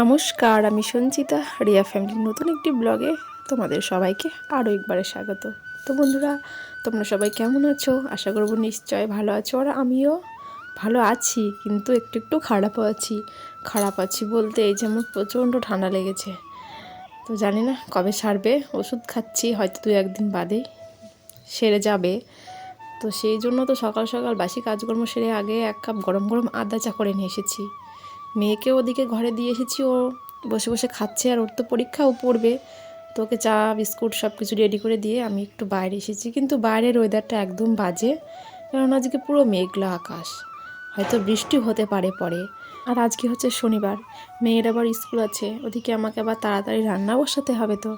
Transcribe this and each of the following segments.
নমস্কার, আমি সঞ্চিতা, রিয়া ফ্যামিলির নতুন একটি ব্লগে তোমাদের সবাইকে আরও একবারে স্বাগত। তো বন্ধুরা, তোমরা সবাই কেমন আছো? আশা করব নিশ্চয় ভালো আছো, আর আমিও ভালো আছি, কিন্তু একটু একটু খারাপও আছি। খারাপ আছি বলতে এই যে আমার প্রচণ্ড ঠান্ডা লেগেছে। তো জানি না কবে সারবে, ওষুধ খাচ্ছি, হয়তো দু একদিন বাদেই সেরে যাবে। তো সেই জন্য তো সকাল সকাল বাসি কাজকর্ম সেরে আগে এক কাপ গরম গরম আদা চা করে নিয়ে এসেছি। মেয়েকে ওদিকে ঘরে দিয়ে এসেছি, ও বসে বসে খাচ্ছে আর ওর তো পরীক্ষা ও পড়বে। তো ওকে চা, বিস্কুট সব কিছু রেডি করে দিয়ে আমি একটু বাইরে এসেছি। কিন্তু বাইরের ওয়েদারটা একদম বাজে, কারণ আজকে পুরো মেঘলা আকাশ। হয়তো বৃষ্টি হতে পারে পরে। আর আজকে হচ্ছে শনিবার, মেয়ের আবার স্কুল আছে, ওদিকে আমাকে আবার তাড়াতাড়ি রান্না বসাতে হবে তো।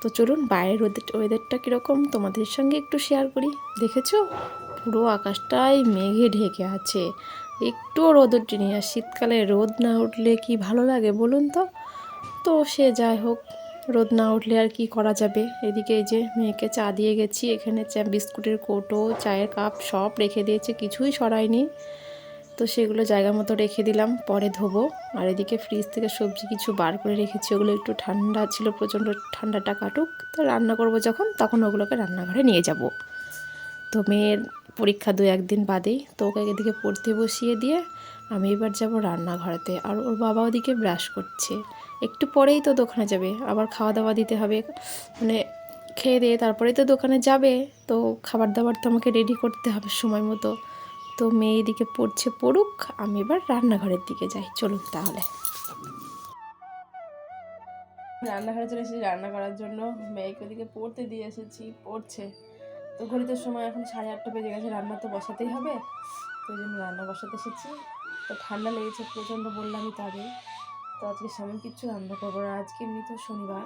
তো চলুন বাইরের ওয়েদার ওয়েদারটা কীরকম তোমাদের সঙ্গে একটু শেয়ার করি। দেখেছ? পুরো আকাশটাই মেঘে ঢেকে আছে। একটুও রোদ উঠেনি আর শীতকালে রোদ না উঠলে কি ভালো লাগে বলুন তো? তো সে যাই হোক, রোদ না উঠলে আর কি করা যাবে? এদিকে এই যে মেয়েকে চা দিয়ে গেছি, এখানে চা, বিস্কুটের কৌটো, চায়ের কাপ সব রেখে দিয়েছে, কিছুই সরায়নি। তো সেগুলো জায়গা মতো রেখে দিলাম, পরে ধোবো। আর এদিকে ফ্রিজ থেকে সবজি কিছু বার করে রেখেছি, ওগুলো একটু ঠান্ডা ছিল, প্রচণ্ড ঠান্ডাটা কাটুক। তো রান্না করব যখন, তখন ওগুলোকে রান্নাঘরে নিয়ে যাব। তো মেয়ের পরীক্ষা দু একদিন বাদেই, তো ওকে এদিকে পড়তে বসিয়ে দিয়ে আমি এবার যাব রান্নাঘরেতে। আর ওর বাবা ওদিকে ব্রাশ করছে। একটু পরেই তো দোকানে যাবে, আবার খাওয়া দাওয়া দিতে হবে। মানে খেয়ে দিয়ে তারপরেই তো দোকানে যাবে, তো খাবার দাবার তো আমাকে রেডি করতে হবে সময় মতো। তো মেয়ে এদিকে পড়ছে পড়ুক, আমি এবার রান্নাঘরের দিকে যাই। চলুন তাহলে। রান্নাঘরে চলে এসেছি, রান্না করার জন্য মেয়েকে ওদিকে পড়তে দিয়ে এসেছি, পড়ছে। তো ঘড়িতে সময় এখন সাড়ে আটটা বেজে গেছে, রান্না তো বসাতেই হবে। তো ওই জন্য রান্না বসাতে এসেছি। তো ঠান্ডা লেগেছে প্রচণ্ড বললামই তো আগে তো আজকে সেমন কিচ্ছু রান্না করব না। আজকে এমনি তো শনিবার।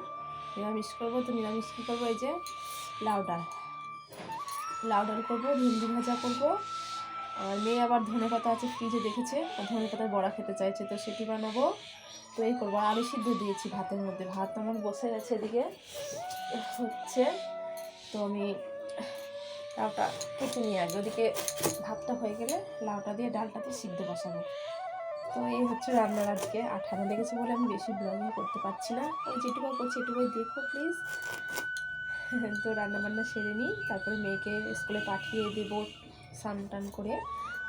নিরামিষ করব, তো নিরামিষ কী করব? এই যে লাউ ডাল। লাউ ডাল করব, ভেন্ডি ভাজা করব। আর মেয়ে আবার ধনে পাতা আছে ফ্রিজে দেখেছে, আর ধনে পাতার বড়া খেতে চাইছে, তো সেটি বানাবো। তো এই করব। আলু সিদ্ধ দিয়েছি ভাতের মধ্যে। ভাত আমার বসে গেছে এদিকে। হচ্ছে, তো আমি লাউটা কেটে নিয়ে আগে ওদিকে ভাতটা হয়ে গেলে লাউটা দিয়ে ডালটাতে সিদ্ধ বসাবো। তো এই হচ্ছে রান্নার আজকে আর ঠান্ডা লেগেছে বলে আমি বেশি ব্লগিং করতে পারছি না। ওই যেটুকু করছি এটুকুই দেখো প্লিজ তো রান্নাবান্না সেরে নিই, তারপরে মেয়েকে স্কুলে পাঠিয়ে দেবো স্নান টান করে।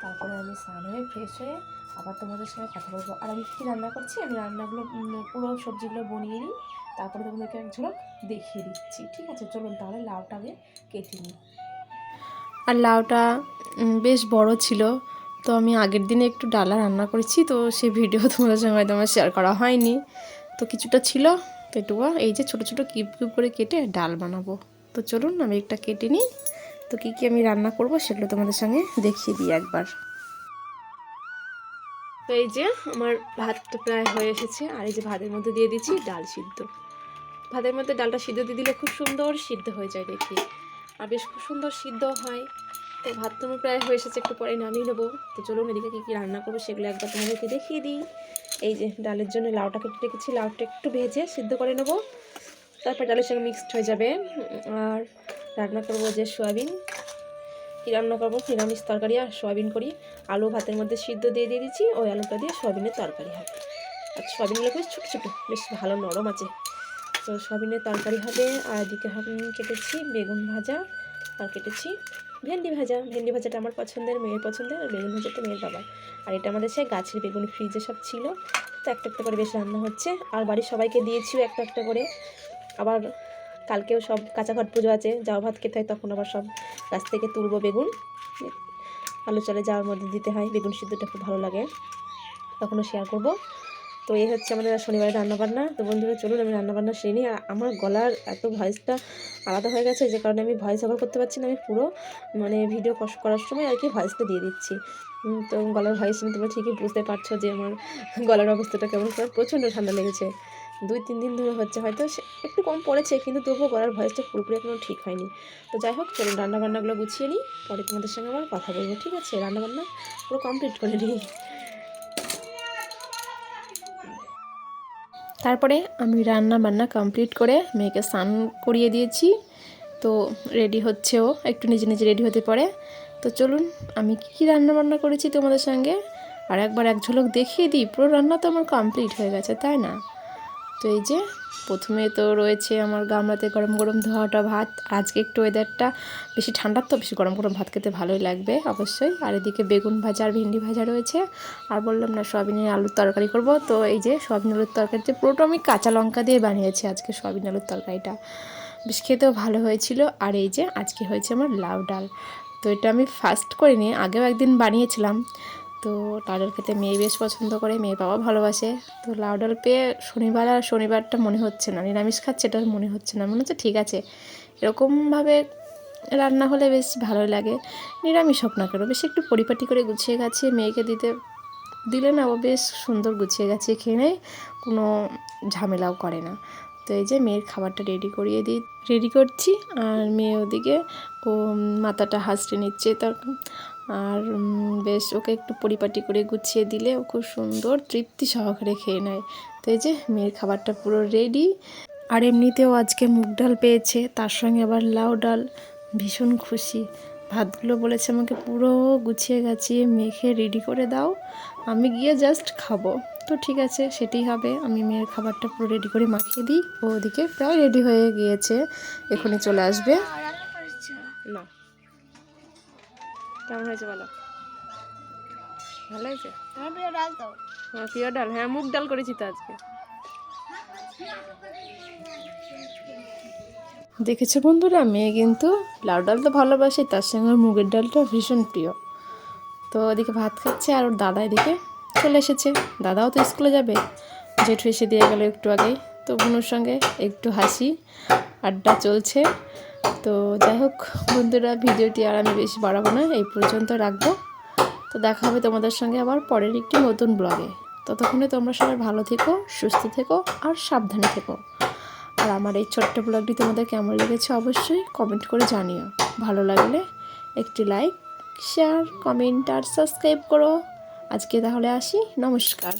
তারপরে আমি স্নান হয়ে ফ্রেশ হয়ে আবার তোমাদের সঙ্গে কথা বলব। আর আমি কী রান্না করছি? আমি রান্নাগুলো পুরো সবজিগুলো বনিয়ে নিই, তারপরে তোমাদেরকে এক ঝলক দেখিয়ে দিচ্ছি। ঠিক আছে? চলুন তাহলে লাউটা আগে কেটে নিই। আর লাউটা বেশ বড় ছিল। তো আমি আগের দিনে একটু ডালা রান্না করেছি, তো সেই ভিডিও তোমাদের সঙ্গে হয়তো আমার শেয়ার করা হয়নি। তো কিছুটা ছিল, তো এটুকু। এই যে ছোটো ছোটো কিউব কিউব করে কেটে ডাল বানাবো। তো চলুন, আমি একটা কেটে নিই। তো কী কী আমি রান্না করব সেগুলো তোমাদের সঙ্গে দেখিয়ে দিই একবার। তো এই যে আমার ভাতটা প্রায় হয়ে এসেছে, আর এই যে ভাতের মধ্যে দিয়ে দিচ্ছি ডাল সিদ্ধ। ভাতের মধ্যে ডালটা সিদ্ধ দিয়ে দিলে খুব সুন্দর সিদ্ধ হয়ে যায় দেখি। আর বেশ খুব সুন্দর সিদ্ধ হয়। তো ভাত তো প্রায় হয়ে এসেছে, একটু পরে নামিয়ে নেব। তো চলুন এদিকে কী কী রান্না করব সেগুলো একবার তোমাদেরকে দেখিয়ে দিই। এই যে ডালের জন্য লাউটা কেটে রেখেছি, লাউটা একটু ভেজে সিদ্ধ করে নেব। তারপর ডালের সঙ্গে মিক্সড হয়ে যাবে। আর রান্না করব যে সয়াবিন। কী রান্না করব? নিরামিষ তরকারি আর সয়াবিন করি। আলু ভাতের মধ্যে সিদ্ধ দিয়ে দিয়ে দিচ্ছি, ওই আলুটা দিয়ে সয়াবিনের তরকারি হবে। আর সয়াবিনগুলো বেশ ছোটো ছোটো, বেশ ভালো নরম আছে। তো সবিনের তরকারি হবে, আর এদিকে কেটেছি বেগুন ভাজা, আর কেটেছি ভেন্ডি ভাজা। ভেন্ডি ভাজাটা আমার পছন্দের, মেয়ের পছন্দের, আর বেগুন ভাজাটা মেয়ের বাবার। আর এটা আমাদের সে গাছের বেগুন ফ্রিজে সব ছিল, তো একটা একটা করে বেশ রান্না হচ্ছে। আর বাড়ির সবাইকে দিয়েছিও একটা একটা করে। আবার কালকেও সব কাঁচা ঘট পুজো আছে যাওয়া ভাত খেতে হয়, তখন আবার সব গাছ থেকে তুলবো বেগুন। আলু চালে যাওয়ার মধ্যে দিতে হয়, বেগুন সিদ্ধটা খুব ভালো লাগে, তখনও শেয়ার করব। তো এই হচ্ছে আমাদের শনিবারের রান্নাবান্না। তো বন্ধুরা, চলুন আমি রান্নাবান্না সেরে নিই। আর আমার গলার এত ভয়েসটা আলাদা হয়ে গেছে, যে কারণে আমি ভয়েস ওভার করতে পারছি না। আমি পুরো মানে ভিডিও করার সময় আর কি ভয়েসটা দিয়ে দিচ্ছি। তো গলার ভয়েস শুনে তোমরা ঠিকই বুঝতে পারছ যে আমার গলার অবস্থাটা কেমন কারণ প্রচণ্ড ঠান্ডা লেগেছে। দুই, তিন দিন ধরে হচ্ছে হয়তো সে- একটু কম পড়েছে, কিন্তু তবুও গলার ভয়েসটা পুরোপুরি এখনও ঠিক হয়নি। তো যাই হোক, চলুন রান্নাবান্নাগুলো গুছিয়ে নিই। পরে তোমাদের সঙ্গে আবার কথা বলব, ঠিক আছে? রান্নাবান্না পুরো কমপ্লিট করে নিই। তারপরে আমি রান্না বান্না কমপ্লিট করে মেয়েকে স্নান করিয়ে দিয়েছি। তো রেডি হচ্ছেও একটু নিজে নিজে রেডি হতে পারে। তো চলুন, আমি কী কী রান্না বান্না করেছি তোমাদের সঙ্গে? আর একবার এক ঝলক দেখিয়ে দিই, পুরো রান্না তো আমার কমপ্লিট হয়ে গেছে, তাই না? তো এই যে প্রথমে তো রয়েছে আমার গামলাতে গরম গরম ধোয়াটা ভাত। আজকে একটু ওয়েদারটা বেশি ঠান্ডার তো বেশি গরম গরম ভাত খেতে ভালোই লাগবে অবশ্যই। আর এদিকে বেগুন ভাজা আর ভেন্ডি ভাজা রয়েছে। আর বললাম না সয়াবিনের আলুর তরকারি করব। তো এই যে সয়াবিন আলুর তরকারিতে পুরোটা আমি কাঁচা লঙ্কা দিয়ে বানিয়েছি আজকে সয়াবিন আলুর তরকারিটা। বেশ খেতেও ভালো হয়েছিল। আর এই যে আজকে হয়েছে আমার লাউ ডাল। তো এটা আমি ফার্স্ট করিনি, আগেও একদিন বানিয়েছিলাম। তো লাউ ডাল খেতে মেয়ে বেশ পছন্দ করে, মেয়ে বাবা ভালোবাসে। তো লাউ ডাল পেয়ে শনিবার আর শনিবারটা মনে হচ্ছে না, নিরামিষ খাচ্ছে এটা মনে হচ্ছে না, মনে হচ্ছে ঠিক আছে। এরকমভাবে রান্না হলে বেশ ভালো লাগে। নিরামিষ হোক না কেন, বেশ একটু পরিপাটি করে গুছিয়ে গাছিয়ে মেয়েকে দিতে দিলে না ও বেশ সুন্দর গুছিয়ে গাছিয়ে খেয়ে নেয়, কোনো ঝামেলাও করে না। তো এই যে মেয়ের খাবারটা রেডি করিয়ে দিই, রেডি করছি। আর মেয়ে ওদিকে ও মাথাটা হাসড়ে নিচ্ছে, তার আর বেশ ওকে একটু পরিপাটি করে গুছিয়ে দিলে ও খুব সুন্দর তৃপ্তি সহকারে খেয়ে নেয়। তো এই যে মেয়ের খাবারটা পুরো রেডি আর এমনিতেও আজকে মুগ ডাল পেয়েছে, তার সঙ্গে আবার লাউ ডাল। ভীষণ খুশি। ভাতগুলো বলেছে আমাকে পুরো গুছিয়ে গাছিয়ে মেখে রেডি করে দাও, আমি গিয়ে জাস্ট খাব। তো ঠিক আছে, সেটাই হবে। আমি মেয়ের খাবারটা পুরো রেডি করে মাখিয়ে দিই। ও ওদিকে প্রায় রেডি হয়ে গিয়েছে। এখনই চলে আসবে। না। কেমন হয়েছে বলো? ভালো হয়েছে? হ্যাঁ প্রিয় ডাল হ্যাঁ মুগ ডাল করেছি তো আজকে। দেখেছ বন্ধুরা মেয়ে কিন্তু লাউ ডাল তো ভালোবাসে তার সঙ্গে মুগের ডালটা ভীষণ প্রিয়। তো ওদিকে ভাত খাচ্ছে আর ওর দাদা এদিকে চলে এসেছে। দাদাও তো স্কুলে যাবে। জেঠু এসে দিয়ে গেল একটু আগেই। তো বোনের সঙ্গে একটু হাসি আড্ডা চলছে। তো যাই হোক, বন্ধুরা, ভিডিওটি আর আমি বেশি বাড়াবো না, এই পর্যন্ত রাখব। তো দেখা হবে তোমাদের সঙ্গে আবার পরের একটি নতুন ব্লগে। ততক্ষণে তোমরা সবাই ভালো থেকো, সুস্থ থেকো আর সাবধানে থেকো। আর আমার এই ছোট্ট ব্লগটি তোমাদের কেমন লেগেছে অবশ্যই কমেন্ট করে জানিও। ভালো লাগলে একটি লাইক, শেয়ার, কমেন্ট আর সাবস্ক্রাইব করো। আজকে তাহলে আসি, নমস্কার।